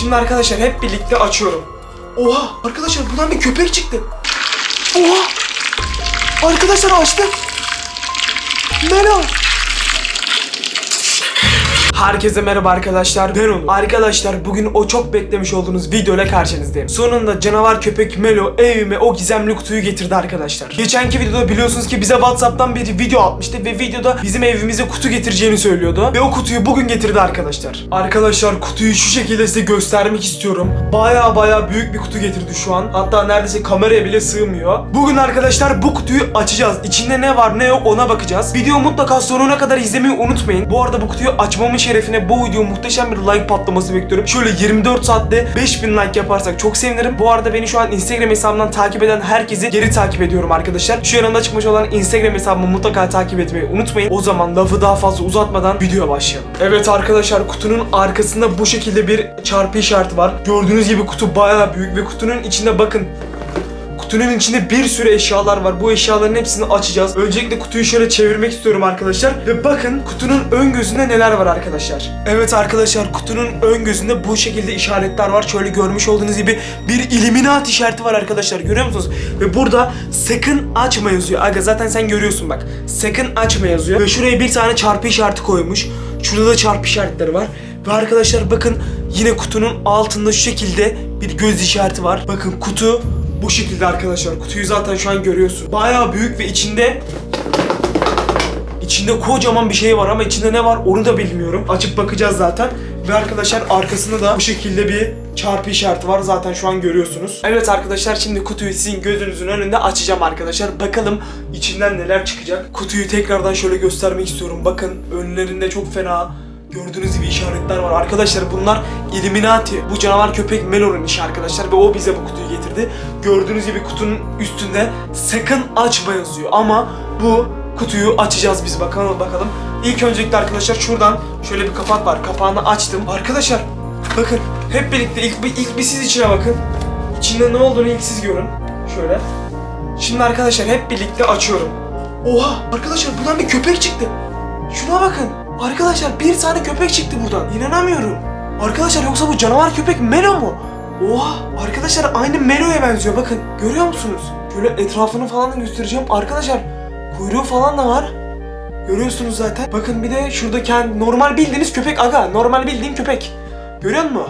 Şimdi arkadaşlar hep birlikte açıyorum. Oha arkadaşlar buradan bir köpek çıktı. Oha. Arkadaşlar açtım. Merhaba. Herkese merhaba arkadaşlar ben Onur. Arkadaşlar bugün o çok beklemiş olduğunuz videoyla karşınızdayım. Sonunda canavar köpek Melo evime o gizemli kutuyu getirdi arkadaşlar. Geçenki videoda biliyorsunuz ki bize Whatsapp'tan bir video atmıştı ve videoda bizim evimize kutu getireceğini söylüyordu. Ve o kutuyu bugün getirdi arkadaşlar. Arkadaşlar kutuyu şu şekilde size göstermek istiyorum. Baya baya büyük bir kutu getirdi şu an. Hatta neredeyse kameraya bile sığmıyor. Bugün arkadaşlar bu kutuyu açacağız. İçinde ne var ne yok ona bakacağız. Video mutlaka sonuna kadar izlemeyi unutmayın. Bu arada bu kutuyu açmamın şerefine bu video muhteşem bir like patlaması bekliyorum. Şöyle 24 saatte 5000 like yaparsak çok sevinirim. Bu arada beni şu an Instagram hesabımdan takip eden herkesi geri takip ediyorum arkadaşlar. Şu yanında çıkmış olan Instagram hesabımı mutlaka takip etmeyi unutmayın. O zaman lafı daha fazla uzatmadan videoya başlayalım. Evet arkadaşlar kutunun arkasında bu şekilde bir çarpı işareti var. Gördüğünüz gibi kutu bayağı büyük ve kutunun içinde bakın Kutunun içinde bir sürü eşyalar var. Bu eşyaların hepsini açacağız. Öncelikle kutuyu şöyle çevirmek istiyorum arkadaşlar. Ve bakın kutunun ön gözünde neler var arkadaşlar. Evet arkadaşlar kutunun ön gözünde bu şekilde işaretler var. Şöyle görmüş olduğunuz gibi bir illuminat işareti var arkadaşlar. Görüyor musunuz? Ve burada sakın açma yazıyor. Aga zaten sen görüyorsun bak. Sakın açma yazıyor. Ve şuraya bir tane çarpı işareti koymuş. Şurada da çarpı işaretleri var. Ve arkadaşlar bakın yine kutunun altında şu şekilde bir göz işareti var. Bakın kutu bu şekilde arkadaşlar. Kutuyu zaten şu an görüyorsun. Bayağı büyük ve içinde içinde kocaman bir şey var ama içinde ne var onu da bilmiyorum. Açıp bakacağız zaten. Ve arkadaşlar arkasında da bu şekilde bir çarpı işareti var. Zaten şu an görüyorsunuz. Evet arkadaşlar şimdi kutuyu sizin gözünüzün önünde açacağım arkadaşlar. Bakalım içinden neler çıkacak. Kutuyu tekrardan şöyle göstermek istiyorum. Bakın önlerinde çok fena Gördüğünüz gibi işaretler var. Arkadaşlar bunlar Illuminati. Bu canavar köpek Melo'nun işi arkadaşlar ve o bize bu kutuyu getirdi. Gördüğünüz gibi kutunun üstünde sakın açma yazıyor ama bu kutuyu açacağız biz bakalım bakalım. İlk öncelikle arkadaşlar şuradan şöyle bir kapak var. Kapağını açtım. Arkadaşlar bakın hep birlikte ilk, ilk bir siz içine bakın. İçinde ne olduğunu ilk siz görün. Şöyle. Şimdi arkadaşlar hep birlikte açıyorum. Oha arkadaşlar buradan bir köpek çıktı. Şuna bakın. Arkadaşlar bir tane köpek çıktı buradan. İnanamıyorum. Arkadaşlar yoksa bu canavar köpek Melo mu? Oha arkadaşlar aynı Melo'ya benziyor bakın. Görüyor musunuz? Şöyle etrafını falan göstereceğim. Arkadaşlar kuyruğu falan da var. Görüyorsunuz zaten. Bakın bir de şurada kendi normal bildiğiniz köpek aga. Normal bildiğin köpek. Görüyor musun?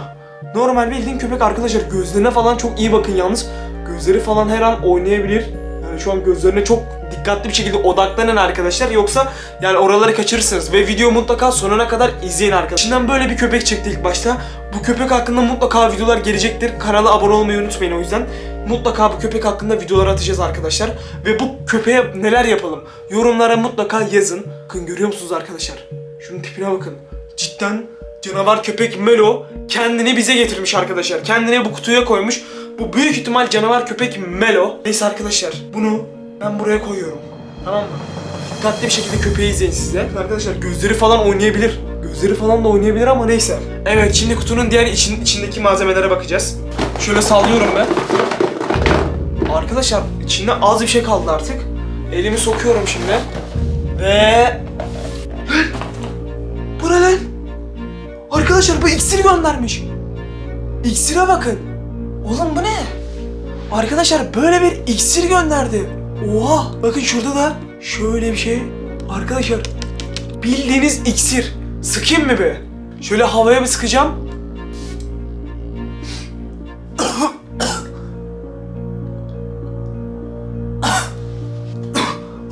Normal bildiğin köpek arkadaşlar. Gözlerine falan çok iyi bakın yalnız. Gözleri falan her an oynayabilir. Yani şu an gözlerine çok dikkatli bir şekilde odaklanın arkadaşlar. Yoksa yani oraları kaçırırsınız. Ve video mutlaka sonuna kadar izleyin arkadaşlar. İçinden böyle bir köpek çıktı ilk başta. Bu köpek hakkında mutlaka videolar gelecektir. Kanala abone olmayı unutmayın o yüzden. Mutlaka bu köpek hakkında videolar atacağız arkadaşlar. Ve bu köpeğe neler yapalım? Yorumlara mutlaka yazın. Bakın görüyor musunuz arkadaşlar? Şunun tipine bakın. Cidden canavar köpek Melo kendini bize getirmiş arkadaşlar. Kendini bu kutuya koymuş. Bu büyük ihtimal canavar köpek Melo. Neyse arkadaşlar bunu ben buraya koyuyorum. Tamam mı? Dikkatli bir şekilde köpeği izleyin siz de. Arkadaşlar gözleri falan oynayabilir. Gözleri falan da oynayabilir ama neyse. Evet şimdi kutunun diğer için, içindeki malzemelere bakacağız. Şöyle sallıyorum ben. Arkadaşlar içinde az bir şey kaldı artık. Elimi sokuyorum şimdi. Ve... Bu ne lan? Arkadaşlar bu iksir göndermiş. İksire bakın. Oğlum bu ne? Arkadaşlar böyle bir iksir gönderdi. Oha! Bakın şurada da şöyle bir şey. Arkadaşlar bildiğiniz iksir. Sıkayım mı be? Şöyle havaya bir sıkacağım.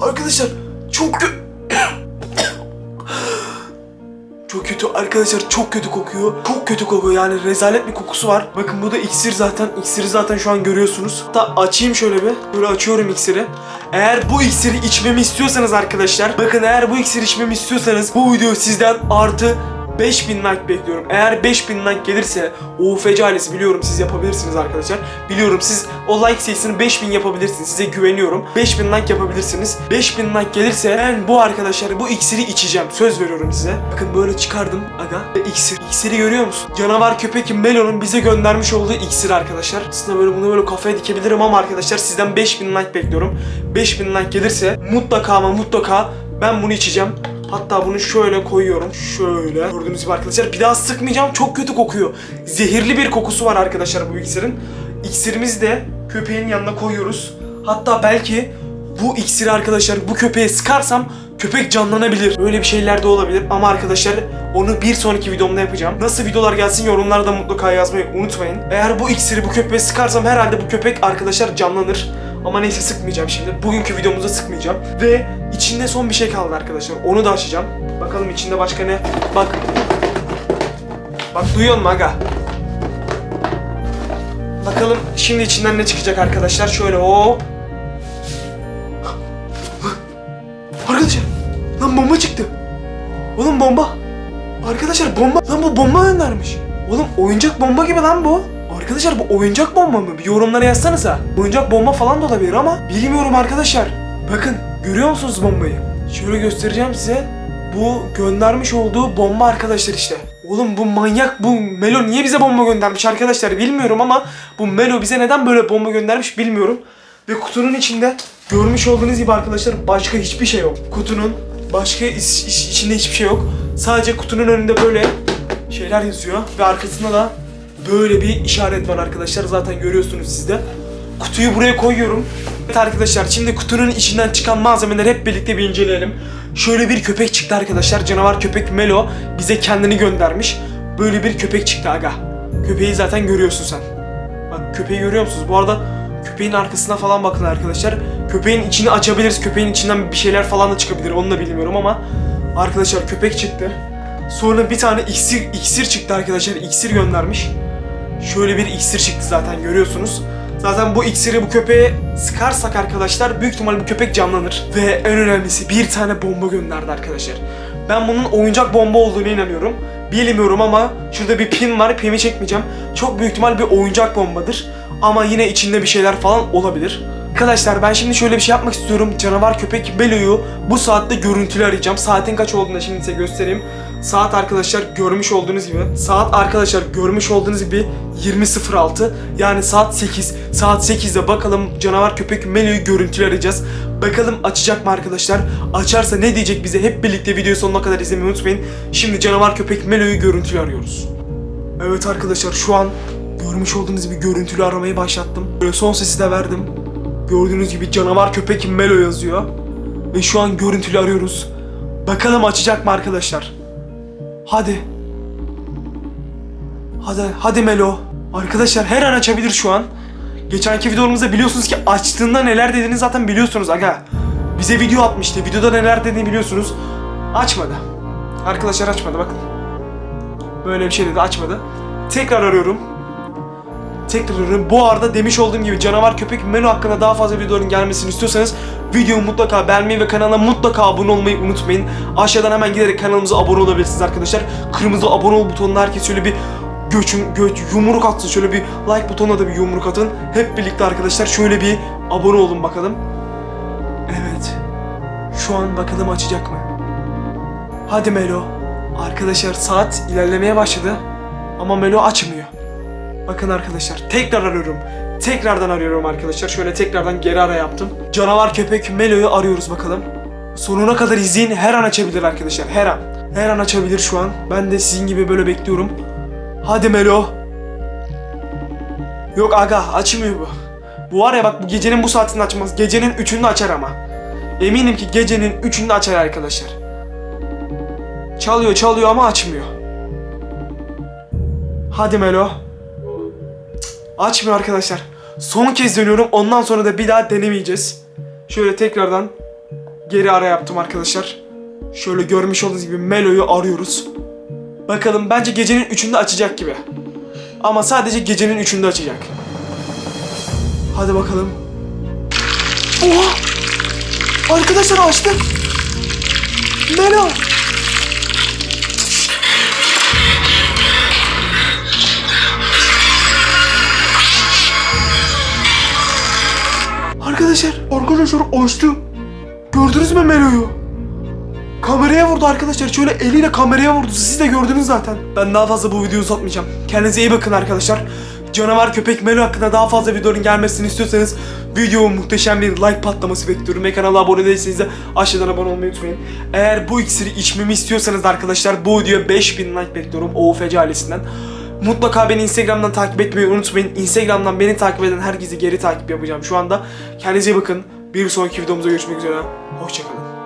Arkadaşlar çok kö- Çok kötü arkadaşlar çok kötü kokuyor. Çok kötü kokuyor yani rezalet bir kokusu var. Bakın bu da iksir zaten. İksiri zaten şu an görüyorsunuz. Hatta açayım şöyle bir. Böyle açıyorum iksiri. Eğer bu iksiri içmemi istiyorsanız arkadaşlar. Bakın eğer bu iksiri içmemi istiyorsanız bu video sizden artı 5000 like bekliyorum. Eğer 5000 like gelirse UFC ailesi biliyorum siz yapabilirsiniz arkadaşlar. Biliyorum siz o like sayısını 5000 yapabilirsiniz. Size güveniyorum. 5000 like yapabilirsiniz. 5000 like gelirse ben bu arkadaşlar bu iksiri içeceğim. Söz veriyorum size. Bakın böyle çıkardım aga. İksir. İksiri görüyor musun? Canavar köpek Melo'nun bize göndermiş olduğu iksir arkadaşlar. Aslında böyle bunu böyle kafaya dikebilirim ama arkadaşlar sizden 5000 like bekliyorum. 5000 like gelirse mutlaka ama mutlaka ben bunu içeceğim. Hatta bunu şöyle koyuyorum. Şöyle. Gördüğünüz gibi arkadaşlar. Bir daha sıkmayacağım. Çok kötü kokuyor. Zehirli bir kokusu var arkadaşlar bu iksirin. İksirimizi de köpeğin yanına koyuyoruz. Hatta belki bu iksiri arkadaşlar bu köpeğe sıkarsam köpek canlanabilir. Öyle bir şeyler de olabilir ama arkadaşlar onu bir sonraki videomda yapacağım. Nasıl videolar gelsin yorumlarda mutlaka yazmayı unutmayın. Eğer bu iksiri bu köpeğe sıkarsam herhalde bu köpek arkadaşlar canlanır. Ama neyse sıkmayacağım şimdi. Bugünkü videomuzda sıkmayacağım. Ve içinde son bir şey kaldı arkadaşlar. Onu da açacağım. Bakalım içinde başka ne? Bak. Bak duyuyor musun? Bakalım şimdi içinden ne çıkacak arkadaşlar. Şöyle o. Arkadaşlar lan bomba çıktı. Oğlum bomba. Arkadaşlar bomba. Lan bu bomba göndermiş. Oğlum oyuncak bomba gibi lan bu. Arkadaşlar bu oyuncak bomba mı? Bir yorumlara yazsanıza. Oyuncak bomba falan da olabilir ama bilmiyorum arkadaşlar. Bakın görüyor musunuz bombayı? Şöyle göstereceğim size. Bu göndermiş olduğu bomba arkadaşlar işte. Oğlum bu manyak bu Melo niye bize bomba göndermiş arkadaşlar bilmiyorum ama bu Melo bize neden böyle bomba göndermiş bilmiyorum. Ve kutunun içinde görmüş olduğunuz gibi arkadaşlar başka hiçbir şey yok. Kutunun başka iç- iç- içinde hiçbir şey yok. Sadece kutunun önünde böyle şeyler yazıyor ve arkasında da böyle bir işaret var arkadaşlar. Zaten görüyorsunuz siz de. Kutuyu buraya koyuyorum. Evet arkadaşlar şimdi kutunun içinden çıkan malzemeleri hep birlikte bir inceleyelim. Şöyle bir köpek çıktı arkadaşlar. Canavar köpek Melo bize kendini göndermiş. Böyle bir köpek çıktı aga. Köpeği zaten görüyorsun sen. Bak köpeği görüyor musunuz? Bu arada köpeğin arkasına falan bakın arkadaşlar. Köpeğin içini açabiliriz. Köpeğin içinden bir şeyler falan da çıkabilir. Onu da bilmiyorum ama arkadaşlar köpek çıktı. Sonra bir tane iksir iksir çıktı arkadaşlar. İksir göndermiş. Şöyle bir iksir çıktı zaten görüyorsunuz. Zaten bu iksiri bu köpeğe sıkarsak arkadaşlar büyük ihtimal bu köpek canlanır. Ve en önemlisi bir tane bomba gönderdi arkadaşlar. Ben bunun oyuncak bomba olduğunu inanıyorum. Bilmiyorum ama şurada bir pin var. Pimi çekmeyeceğim. Çok büyük ihtimal bir oyuncak bombadır. Ama yine içinde bir şeyler falan olabilir. Arkadaşlar ben şimdi şöyle bir şey yapmak istiyorum. Canavar köpek Belo'yu bu saatte görüntülü arayacağım. Saatin kaç olduğunu şimdi size göstereyim. Saat arkadaşlar görmüş olduğunuz gibi. Saat arkadaşlar görmüş olduğunuz gibi 20.06 yani saat 8. Saat 8'de bakalım canavar köpek Melo'yu görüntülü arayacağız. Bakalım açacak mı arkadaşlar? Açarsa ne diyecek bize? Hep birlikte videoyu sonuna kadar izlemeyi unutmayın. Şimdi canavar köpek Melo'yu görüntülü arıyoruz. Evet arkadaşlar şu an görmüş olduğunuz gibi görüntülü aramayı başlattım. Böyle son sesi de verdim. Gördüğünüz gibi canavar köpek Melo yazıyor. Ve şu an görüntülü arıyoruz. Bakalım açacak mı arkadaşlar? Hadi. Hadi, hadi Melo. Arkadaşlar her an açabilir şu an. Geçenki videomuzda biliyorsunuz ki açtığında neler dediğini zaten biliyorsunuz aga. Bize video atmıştı. Videoda neler dediğini biliyorsunuz. Açmadı. Arkadaşlar açmadı bakın. Böyle bir şey dedi açmadı. Tekrar arıyorum. Tekrar. Bu arada demiş olduğum gibi canavar köpek menü hakkında daha fazla videoların gelmesini istiyorsanız videomu mutlaka beğenmeyi ve kanala mutlaka abone olmayı unutmayın. Aşağıdan hemen giderek kanalımıza abone olabilirsiniz arkadaşlar. Kırmızı abone ol butonuna herkes şöyle bir göçün göç yumruk atsın. Şöyle bir like butonuna da bir yumruk atın. Hep birlikte arkadaşlar şöyle bir abone olun bakalım. Evet. Şu an bakalım açacak mı? Hadi Melo. Arkadaşlar saat ilerlemeye başladı. Ama Melo açmıyor. Bakın arkadaşlar tekrar arıyorum. Tekrardan arıyorum arkadaşlar. Şöyle tekrardan geri ara yaptım. Canavar köpek Melo'yu arıyoruz bakalım. Sonuna kadar izleyin. Her an açabilir arkadaşlar. Her an. Her an açabilir şu an. Ben de sizin gibi böyle bekliyorum. Hadi Melo. Yok aga açmıyor bu. Bu var ya bak bu gecenin bu saatinde açmaz. Gecenin üçünde açar ama. Eminim ki gecenin üçünde açar arkadaşlar. Çalıyor çalıyor ama açmıyor. Hadi Melo. Açmıyor arkadaşlar. Son kez dönüyorum. Ondan sonra da bir daha denemeyeceğiz. Şöyle tekrardan geri ara yaptım arkadaşlar. Şöyle görmüş olduğunuz gibi Melo'yu arıyoruz. Bakalım bence gecenin 3'ünde açacak gibi. Ama sadece gecenin 3'ünde açacak. Hadi bakalım. Oha! Arkadaşlar açtı. Melo! Arkadaşlar, arkadaşlar açtı. Gördünüz mü Melo'yu? Kameraya vurdu arkadaşlar. Şöyle eliyle kameraya vurdu. Siz de gördünüz zaten. Ben daha fazla bu videoyu uzatmayacağım. Kendinize iyi bakın arkadaşlar. canavar köpek Melo hakkında daha fazla videonun gelmesini istiyorsanız videomu muhteşem bir like patlaması bekliyorum ve kanala abone değilseniz de aşağıdan abone olmayı unutmayın. Eğer bu iksiri içmemi istiyorsanız da arkadaşlar bu videoya 5000 like bekliyorum OFC ailesinden. Mutlaka beni Instagram'dan takip etmeyi unutmayın. Instagram'dan beni takip eden herkese geri takip yapacağım şu anda. Kendinize bakın. Bir sonraki videomuzda görüşmek üzere. Hoşçakalın.